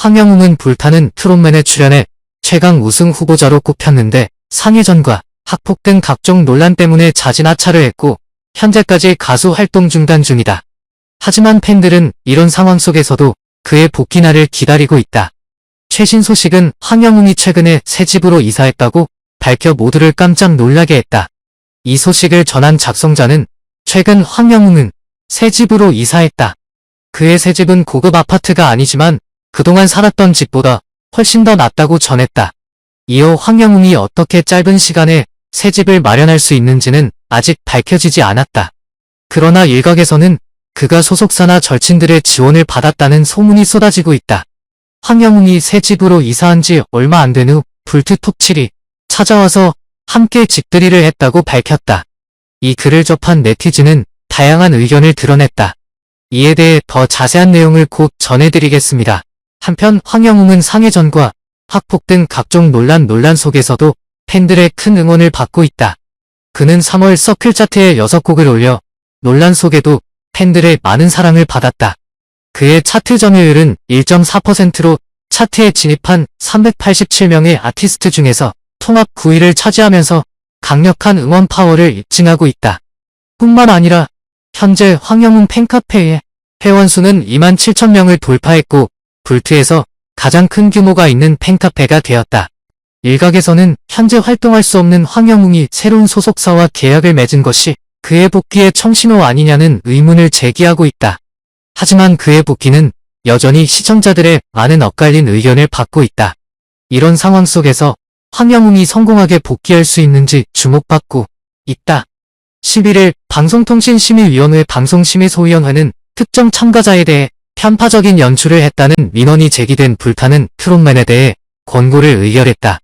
황영웅은 불타는 트롯맨에 출연해 최강 우승 후보자로 꼽혔는데 상해전과 학폭 등 각종 논란 때문에 자진하차를 했고 현재까지 가수 활동 중단 중이다. 하지만 팬들은 이런 상황 속에서도 그의 복귀날을 기다리고 있다. 최신 소식은 황영웅이 최근에 새 집으로 이사했다고 밝혀 모두를 깜짝 놀라게 했다. 이 소식을 전한 작성자는 최근 황영웅은 새 집으로 이사했다. 그의 새 집은 고급 아파트가 아니지만 그동안 살았던 집보다 훨씬 더 낫다고 전했다. 이어 황영웅이 어떻게 짧은 시간에 새 집을 마련할 수 있는지는 아직 밝혀지지 않았다. 그러나 일각에서는 그가 소속사나 절친들의 지원을 받았다는 소문이 쏟아지고 있다. 황영웅이 새 집으로 이사한 지 얼마 안 된 후 불트톱7이 찾아와서 함께 집들이를 했다고 밝혔다. 이 글을 접한 네티즌은 다양한 의견을 드러냈다. 이에 대해 더 자세한 내용을 곧 전해드리겠습니다. 한편 황영웅은 상해전과 학폭 등 각종 논란 논란 속에서도 팬들의 큰 응원을 받고 있다. 그는 3월 서클 차트에 6곡을 올려 논란 속에도 팬들의 많은 사랑을 받았다. 그의 차트 점유율은 1.4%로 차트에 진입한 387명의 아티스트 중에서 통합 9위를 차지하면서 강력한 응원 파워를 입증하고 있다. 뿐만 아니라 현재 황영웅 팬카페의 회원수는 2만 7천 명을 돌파했고 불트에서 가장 큰 규모가 있는 팬카페가 되었다. 일각에서는 현재 활동할 수 없는 황영웅이 새로운 소속사와 계약을 맺은 것이 그의 복귀의 청신호 아니냐는 의문을 제기하고 있다. 하지만 그의 복귀는 여전히 시청자들의 많은 엇갈린 의견을 받고 있다. 이런 상황 속에서 황영웅이 성공하게 복귀할 수 있는지 주목받고 있다. 11일 방송통신심의위원회 방송심의소위원회는 특정 참가자에 대해 편파적인 연출을 했다는 민원이 제기된 불타는 트롯맨에 대해 권고를 의결했다.